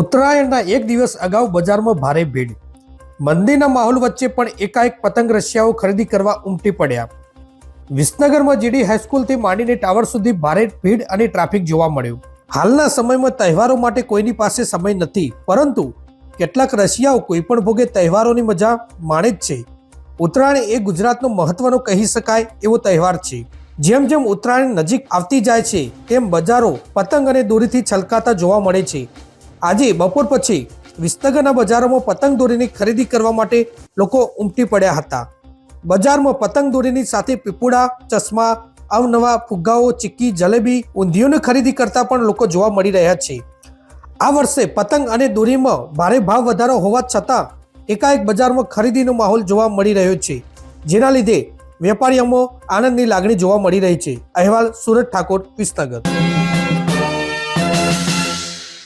ઉત્તરાયણના એક દિવસ અગાઉ બજારમાં ભારે ભીડ. મંદિરના માહોલ વચ્ચે પણ એકાએક પતંગ રશિયાઓ ખરીદી કરવા ઉમટી પડ્યા. વિસનગરમાં જીડી હાઈસ્કૂલથી માંડીને ટાવર સુધી ભારે ભીડ અને ટ્રાફિક જોવા મળ્યું. હાલના સમયમાં તહેવારો માટે કોઈની પાસે સમય નથી, પરંતુ કેટલાક રશિયાઓ કોઈ પણ ભોગે તહેવારોની મજા માણે જ છે. ઉત્તરાયણ એ ગુજરાતનો મહત્વનો કહી શકાય એવો તહેવાર છે. જેમ જેમ ઉત્તરાયણ નજીક આવતી જાય છે, તેમ બજારો પતંગ અને દોરીથી છલકાતા જોવા મળે છે. આજે બપોર પછી વિસનગરના બજારોમાં પતંગ દોરીની ખરીદી કરવા માટે લોકો ઉમટી પડ્યા હતા. બજારમાં પતંગ દોરીની સાથે પીપુડા, ચશ્મા, અવનવા ફુગ્ગાઓ, ચીક્કી, જલેબી ઊંધિયોની ખરીદી કરતા પણ લોકો જોવા મળી રહ્યા છે. આ વર્ષે પતંગ અને દોરીમાં ભારે ભાવ વધારો હોવા છતાં એકાએક બજારમાં ખરીદીનો માહોલ જોવા મળી રહ્યો છે. જેના લીધે વેપારીઓમાં આનંદની લાગણી જોવા મળી રહી છે. અહેવાલ સુરત ઠાકોર, વિસનગર.